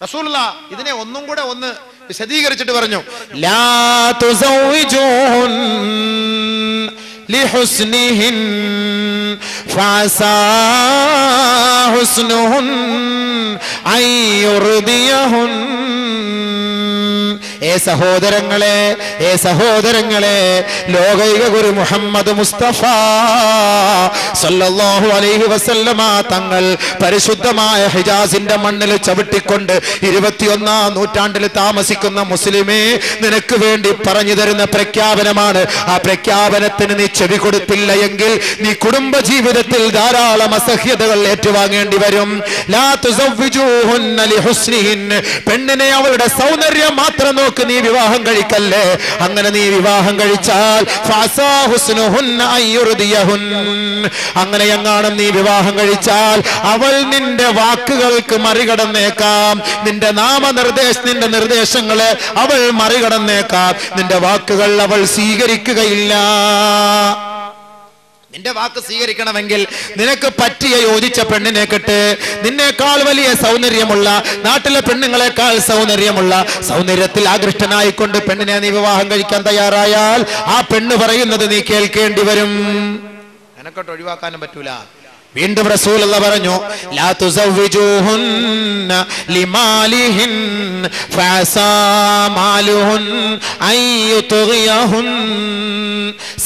റസൂലുള്ള ഇതിനെ ഒന്നും കൂടെ ഒന്ന് വിശദീകരിച്ചിട്ട് പറഞ്ഞു لا تزوجوهن لحسنهن فعسى حسنهن أن يرضيهن ഏ സഹോദരങ്ങളെ ഏ സഹോദരങ്ങളെ ലോകൈക ഗുരു മുഹമ്മദ് മുസ്തഫ സല്ലല്ലാഹു അലൈഹി വസല്ലമ തങ്ങൾ പരിശുദ്ധമായ ഹിജാസിന്റെ മണ്ണിൽ ചവിട്ടിക്കൊണ്ട് ഇരുപത്തിയൊന്നാം നൂറ്റാണ്ടിൽ താമസിക്കുന്ന മുസ്ലിമേ നിനക്ക് വേണ്ടി പറഞ്ഞു തരുന്ന പ്രഖ്യാപനമാണ് ആ പ്രഖ്യാപനത്തിന് നീ ചെവി കൊടുത്തില്ല എങ്കിൽ നീ കുടുംബ ജീവിതത്തിൽ ധാരാളം അസഹ്യതകൾ ഏറ്റുവാങ്ങേണ്ടി വരും. പെണ്ണിനെ അവളുടെ സൗന്ദര്യം മാത്രം നോക്ക് നീ വിവാഹം കഴിക്കല്ലേ? അങ്ങനെ നീ വിവാഹം കഴിച്ചാൽ അങ്ങനെ എങ്ങാനും നീ വിവാഹം കഴിച്ചാൽ അവൾ നിന്റെ വാക്കുകൾക്ക് മറികടന്നേക്കാം. നിന്റെ നാമനിർദ്ദേശ നിന്റെ നിർദ്ദേശങ്ങളെ അവൾ മറികടന്നേക്കാം. നിന്റെ വാക്കുകൾ അവൾ സ്വീകരിക്കുകയില്ല. നിന്റെ വാക്ക് സ്വീകരിക്കണമെങ്കിൽ നിനക്ക് പറ്റിയ യോജിച്ച പെണ്ണിനെ കെട്ട്. നിന്നേക്കാൾ വലിയ സൗന്ദര്യമുള്ള നാട്ടിലെ പെണ്ണുങ്ങളെക്കാൾ സൗന്ദര്യമുള്ള സൗന്ദര്യത്തിൽ ആകൃഷ്ടനായിക്കൊണ്ട് പെണ്ണിനെ നീ വിവാഹം കഴിക്കാൻ തയ്യാറായാൽ ആ പെണ്ണ് പറയുന്നത് നീ കേൾക്കേണ്ടി വരും. എനക്കോട്ട് ഒഴിവാക്കാനും പറ്റൂല. വീണ്ടും റസൂൽ പറഞ്ഞു ലാ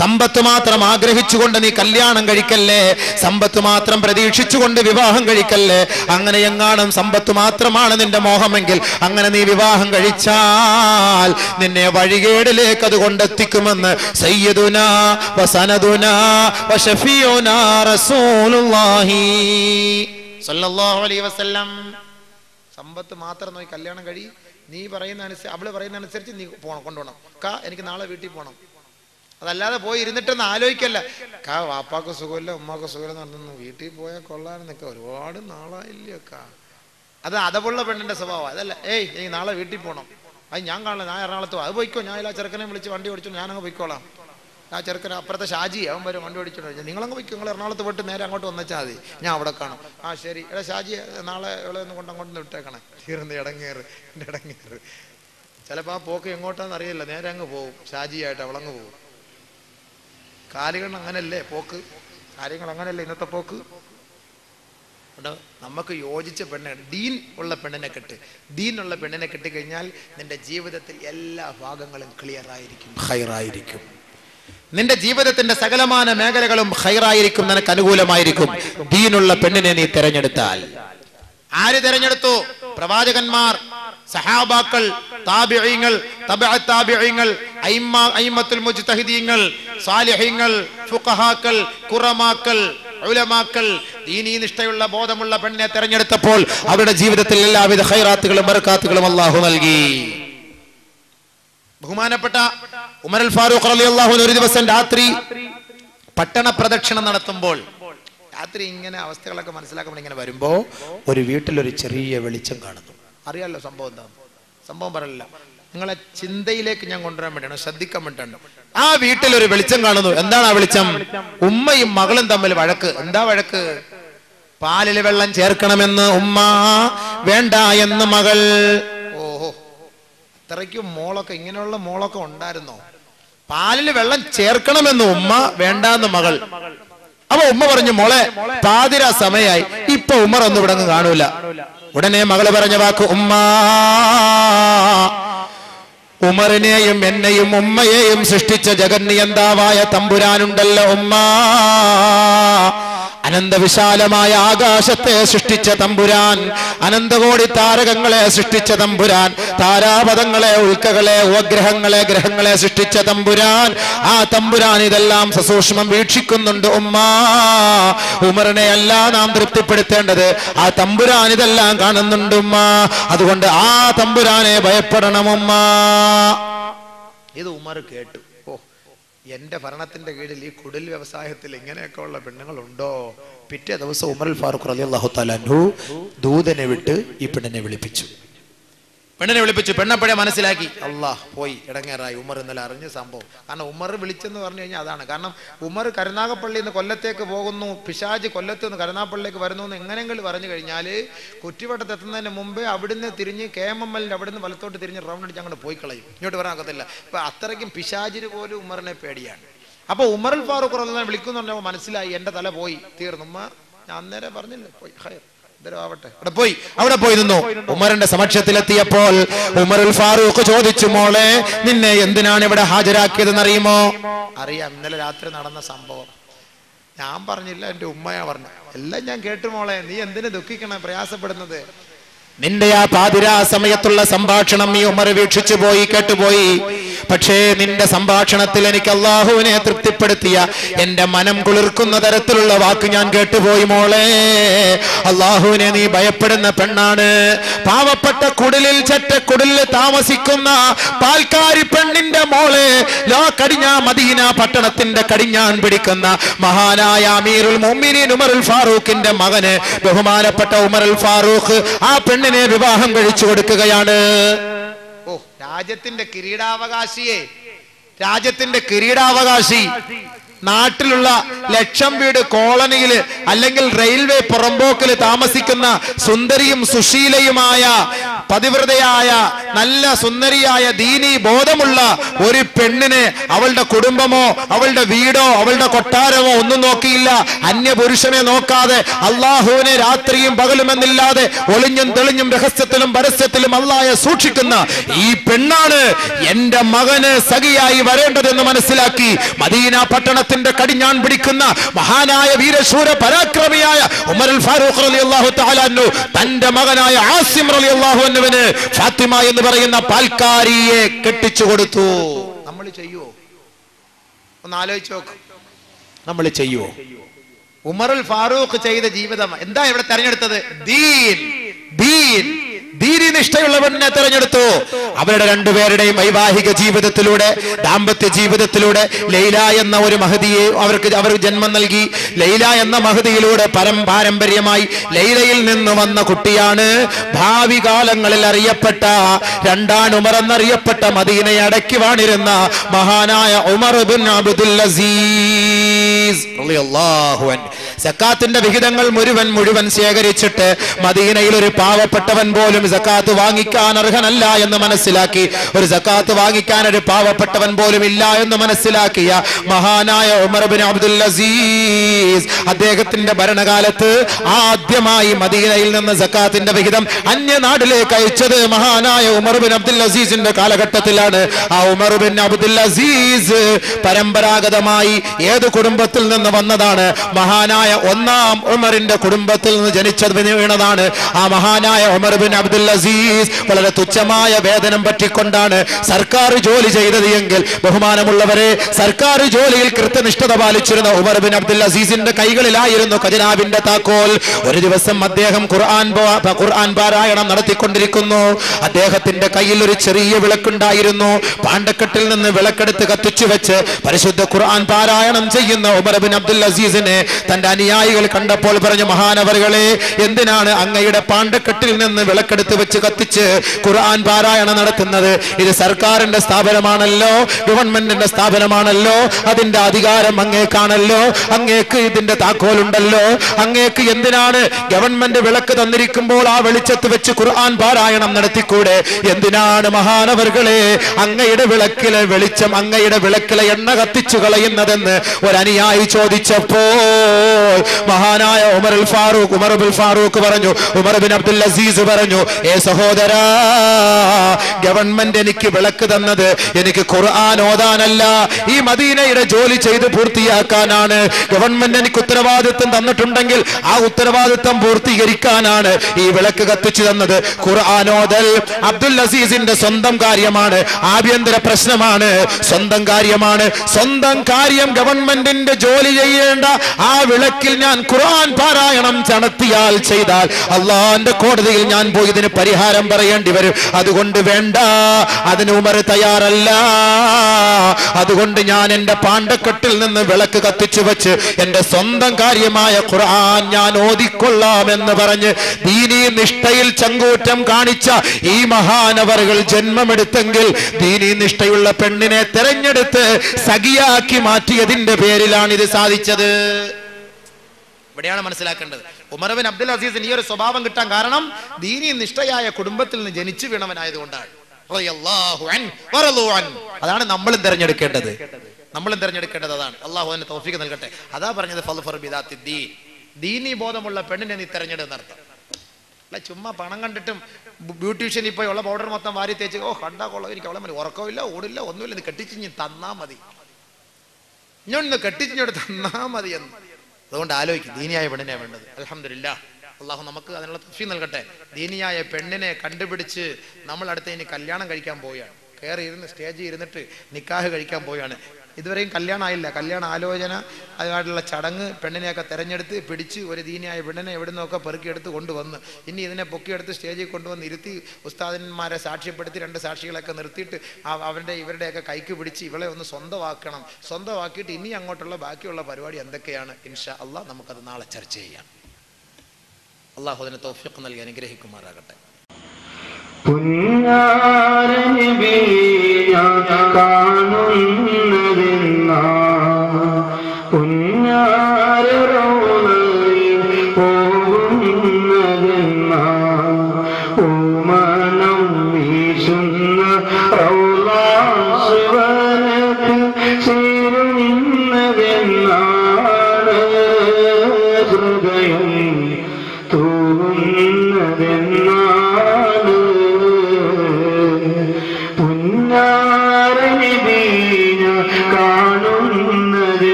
സമ്പത്ത് മാത്രം ആഗ്രഹിച്ചുകൊണ്ട് നീ കല്യാണം കഴിക്കല്ലേ? സമ്പത്ത് മാത്രം പ്രതീക്ഷിച്ചുകൊണ്ട് വിവാഹം കഴിക്കല്ലേ? അങ്ങനെ എങ്ങാനും സമ്പത്ത് മാത്രമാണ് നിന്റെ മോഹമെങ്കിൽ അങ്ങനെ നീ വിവാഹം കഴിച്ചാൽ നിന്നെ വഴികേടിലേക്ക് അത് കൊണ്ടെത്തിക്കുമെന്ന് സയ്യദുന വസനദുന വഷഫിയോന വസല്ലം സമ്പത്ത് മാത്രം നോക്കി കല്യാണം കഴി. നീ പറയുന്ന അനുസരിച്ച് അവൾ പറയുന്ന അനുസരിച്ച് നീ പോണം കൊണ്ടുപോകണം കാ എനിക്ക് നാളെ വീട്ടിൽ പോകണം അതല്ലാതെ പോയി ഇരുന്നിട്ടൊന്നും ആലോചിക്കല്ല. കാ വാപ്പാക്ക് സുഖമില്ല ഉമ്മാക്ക് സുഖമില്ല എന്ന് പറഞ്ഞു വീട്ടിൽ പോയാൽ കൊള്ളാമെന്നൊക്കെ ഒരുപാട് നാളായില്ലേ കാ. അത് അതവുള്ള പെണ്ണിന്റെ സ്വഭാവം. അതല്ല ഏയ് നീ നാളെ വീട്ടിൽ പോകണം അത് ഞാൻ കാണില്ല ഞാൻ എറണാകുളത്ത്. അത് പോയിക്കോ ഞാൻ എല്ലാ ചെറുക്കനെ വിളിച്ച് വണ്ടി ഓടിച്ചു ഞാനങ്ങ് പോയിക്കോളാം. ആ ചെറുക്കൻ അപ്പുറത്തെ ഷാജി അവൻ വരും വണ്ടി ഓടിച്ചോണ്ട് നിങ്ങളങ്ങ് വയ്ക്കും നിങ്ങൾ എറണാകുളത്ത് പോയിട്ട് നേരെ അങ്ങോട്ട് വന്നച്ചാൽ മതി. ഞാൻ അവിടെ കാണും. ആ ശരി. എടാ ഷാജി നാളെ ഇവിടെ ഒന്ന് കൊണ്ട് അങ്ങോട്ട് വിട്ടേക്കണേ. തീർന്ന് ഇടങ്ങേറ് എന്റെ ഇടങ്ങേറ്. ചിലപ്പോൾ ആ പോക്ക് എങ്ങോട്ടാന്ന് അറിയില്ല. നേരെ അങ്ങ് പോകും ഷാജിയായിട്ട് അവളങ്ങ് പോകും കാലുകൾ അങ്ങനല്ലേ പോക്ക്? കാര്യങ്ങൾ അങ്ങനല്ലേ ഇന്നത്തെ പോക്ക്. നമുക്ക് യോജിച്ച പെണ്ണ് ഡീൻ ഉള്ള പെണ്ണിനെ കെട്ട്. ഡീൻ ഉള്ള പെണ്ണിനെ കെട്ടിക്കഴിഞ്ഞാൽ നിന്റെ ജീവിതത്തിൽ എല്ലാ ഭാഗങ്ങളും ക്ലിയർ ആയിരിക്കും. ഹൈറായിരിക്കും നിന്റെ ജീവിതത്തിന്റെ സകലമാന മേഖലകളും ഹൈറായിരിക്കും നിനക്ക് അനുകൂലമായിരിക്കും. ദീനുള്ള പെണ്ണിനെ നീ തിരഞ്ഞെടുത്താൽ. ആര് തിരഞ്ഞെടുത്തു? പ്രവാചകന്മാർ സഹാബാക്കൾ താബിഈങ്ങൾ തബഅ താബിഈങ്ങൾ അയിമ്മ അയിമ്മത്തുൽ മുജ്തഹിദീങ്ങൾ സാലിഹീങ്ങൾ ഫുഖഹാക്കൾ ഖുറമാക്കൾ ഉലമാക്കൾ. ദീനീ നിഷ്ഠയുള്ള ബോധമുള്ള പെണ്ണിനെ തെരഞ്ഞെടുത്തപ്പോൾ അവരുടെ ജീവിതത്തിൽ എല്ലാവിധ ഹൈറാത്തുകളും ബർക്കാത്തുകളും അള്ളാഹു നൽകി. ബഹുമാനപ്പെട്ട ഉമർ അൽ ഫാറൂഖ് റളിയല്ലാഹു അൻഹു ഒരു ദിവസം രാത്രി പട്ടണ പ്രദക്ഷിണം നടത്തുമ്പോൾ രാത്രി ഇങ്ങനെ അവസ്ഥകളൊക്കെ മനസ്സിലാക്കാൻ ഇങ്ങനെ വരുമ്പോ ഒരു വീട്ടിൽ ഒരു ചെറിയ വെളിച്ചം കാണുന്നു. അറിയാലോ സംഭവം എന്താ സംഭവം പറയില്ല. നിങ്ങളെ ചിന്തയിലേക്ക് ഞാൻ കൊണ്ടുവരാൻ വേണ്ടിയാണ് ശ്രദ്ധിക്കാൻ വേണ്ടിയാണ്. ആ വീട്ടിൽ ഒരു വെളിച്ചം കാണുന്നു. എന്താണ് ആ വെളിച്ചം? ഉമ്മയും മകളും തമ്മിൽ വഴക്ക്. എന്താ വഴക്ക്? പാലിൽ വെള്ളം ചേർക്കണമെന്ന് ഉമ്മ വേണ്ട എന്ന് മകൾ അത്രയ്ക്കും മോളൊക്കെ ഇങ്ങനെയുള്ള മോളൊക്കെ ഉണ്ടായിരുന്നോ? പാലിൽ വെള്ളം ചേർക്കണമെന്ന് ഉമ്മ വേണ്ടാന്ന് മകൾ. അപ്പൊ ഉമ്മ പറഞ്ഞു മോളെ പാതിര സമയായി. ഇപ്പൊ ഉമ്മർ ഒന്നും ഇവിടെ കാണൂല. ഉടനെ മകൾ പറഞ്ഞ വാക്ക് ഉമ്മ. ഉമറിനെയും എന്നെയും ഉമ്മയെയും സൃഷ്ടിച്ച ജഗന്നിയന്താവായ തമ്പുരാനുണ്ടല്ലോ ഉമ്മ. അനന്തവിശാലമായ ആകാശത്തെ സൃഷ്ടിച്ച തമ്പുരാൻ. അനന്തകോടി താരകങ്ങളെ സൃഷ്ടിച്ച തമ്പുരാൻ. താരാപഥങ്ങളെ ഉൽക്കകളെ ഉപഗ്രഹങ്ങളെ ഗ്രഹങ്ങളെ സൃഷ്ടിച്ച തമ്പുരാൻ. ആ തമ്പുരാൻ ഇതെല്ലാം സസൂക്ഷ്മം വീക്ഷിക്കുന്നുണ്ട് ഉമ്മാ. ഉമറിനെ അല്ല നാം തൃപ്തിപ്പെടുത്തേണ്ടത്. ആ തമ്പുരാൻ ഇതെല്ലാം കാണുന്നുണ്ട് ഉമ്മ. അതുകൊണ്ട് ആ തമ്പുരാനെ ഭയപ്പെടണം ഉമ്മാ. ഇത് ഉമർ കേട്ടു. എന്റെ ഭരണത്തിന്റെ കീഴിൽ ഈ കുടിൽ വ്യവസായത്തിൽ ഇങ്ങനെയൊക്കെ ഉള്ള പെണ്ണുങ്ങളുണ്ടോ? പിറ്റേ ദിവസം ഉമർ ഫാറൂഖ് റളിയല്ലാഹു അള്ളാഹു അൻഹു ദൂതനെ വിട്ട് ഈ പെണ്ണിനെ വിളിപ്പിച്ചു. പെണ്ണിനെ വിളിപ്പിച്ചു പെണ്ണപ്പഴേ മനസ്സിലാക്കി. അള്ളാഹ് പോയി ഇടങ്ങേറായി. ഉമർ ഇന്നലെ അറിഞ്ഞ സംഭവം. കാരണം ഉമർ വിളിച്ചെന്ന് പറഞ്ഞു കഴിഞ്ഞാൽ അതാണ്. കാരണം ഉമർ കരുനാഗപ്പള്ളിയിൽ നിന്ന് കൊല്ലത്തേക്ക് പോകുന്നു പിശാജ് കൊല്ലത്ത് നിന്ന് കരുനാഗപ്പള്ളിയിലേക്ക് വരുന്നു എന്ന് എങ്ങനെയെങ്കിലും പറഞ്ഞു കഴിഞ്ഞാൽ കുറ്റിവട്ടത്ത് എത്തുന്നതിന് മുമ്പേ അവിടുന്ന് തിരിഞ്ഞ് കെ എം എം എല്ലിന്റെ അവിടുന്ന് വലത്തോട്ട് തിരിഞ്ഞ് റൗണ്ട് അടിച്ച് അങ്ങോട്ട് പോയി കളയും. ഇങ്ങോട്ട് വരാൻ ഒക്കത്തില്ല. ഇപ്പൊ അത്രയ്ക്കും പിശാജിന് പോലും ഉമറിനെ പേടിയാണ്. അപ്പോൾ ഉമർ ഫാറൂഖ് റഹ്ലാൻ വിളിക്കുന്നുണ്ടെങ്കിൽ മനസ്സിലായി എന്റെ തല പോയി. തീർന്നു. ഉമ്മ ഞാൻ അന്നേരം പറഞ്ഞില്ലേ? പോയി ഹയർ. അവിടെ പോയി. അവിടെ പോയി നിന്നു. ഉമറിന്റെ സമക്ഷത്തിലെത്തിയപ്പോൾ ഉമറുൽ ഫാറൂഖ് ചോദിച്ചു മോളെ നിന്നെ എന്തിനാണ് ഇവിടെ ഹാജരാക്കിയതെന്ന് അറിയുമോ അറിയാം. ഇന്നലെ രാത്രി നടന്ന സംഭവം. ഞാൻ പറഞ്ഞില്ല എന്റെ ഉമ്മയാ പറഞ്ഞു എല്ലാം ഞാൻ കേട്ടു മോളെ. നീ എന്തിനു ദുഃഖിക്കണം? പ്രയാസപ്പെടുന്നത്. നിന്റെ ആ പാതിരാ സമയത്തുള്ള സംഭാഷണം ഈ ഉമർ വീക്ഷിച്ചു പോയി കേട്ടുപോയി. പക്ഷേ നിന്റെ സംഭാഷണത്തിൽ എനിക്ക് അള്ളാഹുവിനെ തൃപ്തിപ്പെടുത്തിയ എന്റെ മനം കുളിർക്കുന്ന തരത്തിലുള്ള വാക്ക് ഞാൻ കേട്ടുപോയി മോളെ. അള്ളാഹുവിനെ നീ ഭയപ്പെടുന്ന പെണ്ണാണ്. പാവപ്പെട്ട കുടിലിൽ ചെറ്റ കുടിലിൽ താമസിക്കുന്ന പാൽക്കാരി പെണ്ണിന്റെ മോളെ. ലോ കടിഞ്ഞ മദീന പട്ടണത്തിന്റെ കടിഞ്ഞാൻ പിടിക്കുന്ന മഹാനായ അമീറുൽ മുഅ്മിനീൻ ഉമറുൽ ഫാറൂഖിന്റെ മകന് ബഹുമാനപ്പെട്ട ഉമറുൽ ഫാറൂഖ് ആ പെണ്ണിനെ വിവാഹം കഴിച്ചു കൊടുക്കുകയാണ്. ഓ രാജ്യത്തിന്റെ കിരീടാവകാശിയെ. രാജ്യത്തിന്റെ കിരീടാവകാശി. നാട്ടിലുള്ള ലക്ഷം വീട് കോളനിയിൽ അല്ലെങ്കിൽ റെയിൽവേ പുറമ്പോക്കിൽ താമസിക്കുന്ന സുന്ദരിയും സുശീലയുമായ പതിവ്രതയായ നല്ല സുന്ദരിയായ ദീനി ബോധമുള്ള ഒരു പെണ്ണിനെ അവളുടെ കുടുംബമോ അവളുടെ വീടോ അവളുടെ കൊട്ടാരമോ ഒന്നും നോക്കിയില്ല. അന്യപുരുഷനെ നോക്കാതെ അള്ളാഹുവിനെ രാത്രിയും പകലുമെന്നില്ലാതെ ഒളിഞ്ഞും തെളിഞ്ഞും രഹസ്യത്തിലും പരസ്യത്തിലും അള്ളാഹെ സൂക്ഷിക്കുന്ന ഈ പെണ്ണാണ് എന്റെ മകന് സഖിയായി വരേണ്ടതെന്ന് മനസ്സിലാക്കി മദീന പട്ടണത്തിന്റെ കടിഞ്ഞാൻ പിടിക്കുന്ന മഹാനായ വീരശൂര പരാക്രമിയായ ഉമറുൽ ഫാറൂഖ് റളിയല്ലാഹു അള്ളാഹു തന്റെ മകനായ ആസിം റളിയല്ലാഹു അൻഹുവിന് ഫാത്തിമ എന്ന് പറയുന്ന പാൽക്കാരിയെ കെട്ടിച്ചു കൊടുത്തു. നമ്മൾ ചെയ്യുവോ? ഒന്ന് ആലോചിച്ച് നോക്ക്. നമ്മൾ ചെയ്യുവോ? ഉമറുൽ ഫാറൂഖ് ചെയ്ത ജീവിതം എന്താ ഇവിടെ തെരഞ്ഞെടുത്തത്? ദീൻ. ദീൻ. ദീനി നിഷ്ഠയുള്ള പെണ്ണിനെ തെരഞ്ഞെടുത്തു. അവരുടെ രണ്ടുപേരുടെയും വൈവാഹിക ജീവിതത്തിലൂടെ ദാമ്പത്യ ജീവിതത്തിലൂടെ ലൈല എന്ന ഒരു മഹതിയെ അവർക്ക് അവർ ജന്മം നൽകി. ലൈല എന്ന മഹതിയിലൂടെ പരം പാരമ്പര്യമായി ലൈലയിൽ നിന്ന് വന്ന കുട്ടിയാണ് ഭാവി കാലങ്ങളിൽ അറിയപ്പെട്ട രണ്ടാം ഉമർ എന്നറിയപ്പെട്ട മദീനയെ അടക്കി വാണിരുന്ന മഹാനായ ഉമർ ബിൻ സക്കാത്തിന്റെ വിഹിതങ്ങൾ മുഴുവൻ മുഴുവൻ ശേഖരിച്ചിട്ട് മദീനയിൽ ഒരു പാവപ്പെട്ടവൻ പോലും സക്കാത്ത് വാങ്ങിക്കാൻ അർഹനല്ല എന്ന് മനസ്സിലാക്കി. ഒരു സക്കാത്ത് വാങ്ങിക്കാൻ ഒരു പാവപ്പെട്ടവൻ പോലും ഇല്ല എന്ന് മനസ്സിലാക്കിയ മഹാനായ ഉമർ ബിൻ അബ്ദുൽ അസീസ് അദ്ദേഹത്തിന്റെ ഭരണകാലത്ത് ആദ്യമായി മദീനയിൽ നിന്ന് സക്കാത്തിന്റെ വിഹിതം അന്യനാട്ടിലേക്ക് അയച്ചത് മഹാനായ ഉമർ ബിൻ അബ്ദുൽ അസീസിന്റെ കാലഘട്ടത്തിലാണ്. ആ ഉമർ ബിൻ അബ്ദുൽ അസീസ് പരമ്പരാഗതമായി ഏത് കുടുംബത്തിൽ നിന്ന് വന്നതാണ്? മഹാനായ ഒന്നാം ഉമറിന്റെ കുടുംബത്തിൽ നിന്ന് ജനിച്ചത് വീണതാണ്. ആ മഹാനായ ഉമർ ബിൻ അബ്ദുൽ അസീസ് വളരെ തുച്ഛമായ വേതനം പറ്റിക്കൊണ്ടാണ് സർക്കാർ ജോലി ചെയ്തത് എങ്കിൽ ബഹുമാനമുള്ളവരെ സർക്കാർ ജോലിയിൽ കൃത്യനിഷ്ഠത പാലിച്ചിരുന്ന ഉമർ ബിൻ അബ്ദുൽ അസീസിന്റെ കൈകളിലായിരുന്നു ഖജനാവിന്റെ താക്കോൽ. ഒരു ദിവസം അദ്ദേഹം ഖുർആൻ ഖുർആൻ പാരായണം നടത്തിക്കൊണ്ടിരിക്കുന്നു. അദ്ദേഹത്തിന്റെ കയ്യിൽ ഒരു ചെറിയ വിളക്കുണ്ടായിരുന്നു. പാണ്ടക്കെട്ടിൽ നിന്ന് വിളക്കെടുത്ത് കത്തിച്ചു വെച്ച് പരിശുദ്ധ ഖുർആൻ പാരായണം ചെയ്യുന്ന ഉമർ ബിൻ അബ്ദുൽ അസീസിനെ തന്റെ അനുയായികൾ കണ്ടപ്പോൾ പറഞ്ഞു മഹാനവറുകളെ എന്തിനാണ് അങ്ങയുടെ പാണ്ടക്കെട്ടിൽ നിന്ന് വിളക്കെടുത്ത് വെച്ച് കത്തിച്ച് ഖുർആൻ പാരായണം നടത്തുന്നത് ഇത് സർക്കാരിന്റെ സ്ഥാപനമാണല്ലോ ഗവൺമെന്റിന്റെ സ്ഥാപനമാണല്ലോ അതിന്റെ അധികാരം അങ്ങേക്കാണല്ലോ അങ്ങേക്ക് ഇതിന്റെ താക്കോലുണ്ടല്ലോ അങ്ങേക്ക് എന്തിനാണ് ഗവൺമെന്റ് വിളക്ക് തന്നിരിക്കുമ്പോൾ ആ വെളിച്ചത്ത് വെച്ച് ഖുർആൻ പാരായണം നടത്തിക്കൂടെ? എന്തിനാണ് മഹാനവർകളെ അങ്ങയുടെ വിളക്കിലെ വെളിച്ചം അങ്ങയുടെ വിളക്കിലെ എണ്ണ കത്തിച്ചു കളയുന്നതെന്ന് ഒരനുയായി ചോദിച്ചപ്പോ മഹാനായ ഉമർ ഉൽ ഫാറൂഖ് ഉമർ ഉൽ ഫാറൂഖ് പറഞ്ഞു ഉമർ ബിൻ അബ്ദുൽ അസീസ് പറഞ്ഞു ഏ സഹോദരാ ഗവൺമെന്റ് എനിക്ക് വിളക്ക് തന്നത്. എനിക്ക് ഖുർആൻ ഓതാനല്ല. ഈ മദീനയുടെ ജോലി ചെയ്ത് പൂർത്തിയാക്കാനാണ്. ഗവൺമെന്റ് എനിക്ക് ഉത്തരവാദിത്വം തന്നിട്ടുണ്ടെങ്കിൽ ആ ഉത്തരവാദിത്വം പൂർത്തീകരിക്കാനാണ് ഈ വിളക്ക് കത്തിച്ചു തന്നത്. ഖുർആൻ ഓതൽ അബ്ദുൽ അസീസിന്റെ സ്വന്തം കാര്യമാണ്. ആഭ്യന്തര പ്രശ്നമാണ്. സ്വന്തം കാര്യമാണ്. സ്വന്തം കാര്യം ഗവൺമെന്റിന്റെ ജോലി ചെയ്യേണ്ട ആ വിളക്കിൽ ഞാൻ ഖുർആൻ പാരായണം നടത്തിയാൽ ചെയ്താൽ അള്ളാന്റെ കോടതിയിൽ ഞാൻ പോയി ഇതിന് പരിഹാരം പറയേണ്ടി വരും. അതുകൊണ്ട് വേണ്ട അതിന് ഉമർ തയ്യാറല്ല. അതുകൊണ്ട് ഞാൻ എന്റെ പാണ്ടക്കെട്ടിൽ നിന്ന് വിളക്ക് കത്തിച്ചു വെച്ച് എന്റെ സ്വന്തം കാര്യമായ ഖുർആൻ ഞാൻ ഓതിക്കൊള്ളാമെന്ന് പറഞ്ഞ് ദീനീ നിഷ്ഠയിൽ ചങ്കൂറ്റം കാണിച്ച ഈ മഹാനവറുകൾ ജന്മമെടുത്തെങ്കിൽ ദീനീ നിഷ്ഠയുള്ള പെണ്ണിനെ തെരഞ്ഞെടുത്ത് സഖിയാക്കി മാറ്റിയതിന്റെ പേരിലാണ് ഇത് സാധിച്ചത്. ഇവിടെയാണ് മനസ്സിലാക്കേണ്ടത്. ഉമർബിൻ അബ്ദുൽ അസീസിന് ഈ ഒരു സ്വഭാവം കിട്ടാൻ കാരണം ദീനി നിഷ്ഠയായ കുടുംബത്തിൽ നിന്ന് ജനിച്ചു വീണവനായതുകൊണ്ടാണ്. അതാണ് നമ്മളും തിരഞ്ഞെടുക്കേണ്ടത്. നമ്മളും തിരഞ്ഞെടുക്കേണ്ടത് അതാണ്. അള്ളാഹു അതിന് തോഫിക്ക് നൽകട്ടെ. അതാ പറഞ്ഞത് ഫൽഫർ ബിദാത്തി ദീൻ. ദീനി ബോധമുള്ള പെണ്ണിനെ നീ തിരഞ്ഞെടുന്നർത്ഥം അല്ല ചുമ്മാ പണം കണ്ടിട്ടും ബ്യൂട്ടീഷ്യനിൽ പോയി ഉള്ള പൗഡർ മൊത്തം വാരി തേച്ച് ഓ കണ്ടാ കൊള്ളോ. എനിക്ക് അവളെ മതി. ഉറക്കമില്ല ഓടില്ല ഒന്നുമില്ല. ഇത് കെട്ടിച്ചിഞ്ഞ് തന്നാ മതി. ഇഞ്ഞൊന്ന് കെട്ടിച്ചിഞ്ഞോട് തന്നാ മതി എന്ന്. അതുകൊണ്ട് ആലോചിക്കും ദീനിയായ പെണ്ണിനെ വേണ്ടത്. അലഹമില്ല അള്ളാഹു നമുക്ക് അതിനുള്ള തഫി നൽകട്ടെ. ദീനിയായ പെണ്ണിനെ കണ്ടുപിടിച്ച് നമ്മൾ അടുത്ത് ഇനി കല്യാണം കഴിക്കാൻ പോവുകയാണ്. കയറി ഇരുന്ന് സ്റ്റേജിൽ ഇരുന്നിട്ട് നിക്കാഹ് കഴിക്കാൻ പോവുകയാണ്. ഇതുവരെയും കല്യാണം ആയില്ല. കല്യാണ ആലോചന അതുമായിട്ടുള്ള ചടങ്ങ് പെണ്ണിനെയൊക്കെ തെരഞ്ഞെടുത്ത് പിടിച്ച് ഒരു ദീനിയായ പെണ്ണിനെ എവിടെ നിന്നൊക്കെ പെറുക്കിയെടുത്ത് കൊണ്ടുവന്ന് ഇനി ഇതിനെ പൊക്കിയെടുത്ത് സ്റ്റേജിൽ കൊണ്ടുവന്ന് ഇരുത്തി ഉസ്താദന്മാരെ സാക്ഷ്യപ്പെടുത്തി രണ്ട് സാക്ഷികളൊക്കെ നിർത്തിയിട്ട് അവരുടെ ഇവരുടെയൊക്കെ കൈക്ക് പിടിച്ച് ഇവളെ ഒന്ന് സ്വന്തമാക്കണം. സ്വന്തമാക്കിയിട്ട് ഇനി അങ്ങോട്ടുള്ള ബാക്കിയുള്ള പരിപാടി എന്തൊക്കെയാണ്? ഇൻഷാ അള്ളാഹ് നമുക്കത് നാളെ ചർച്ച ചെയ്യാം. അള്ളാഹു അതിന് തൗഫീഖ് നൽകി അനുഗ്രഹിക്കുമാറാകട്ടെ. കാണുന്ന.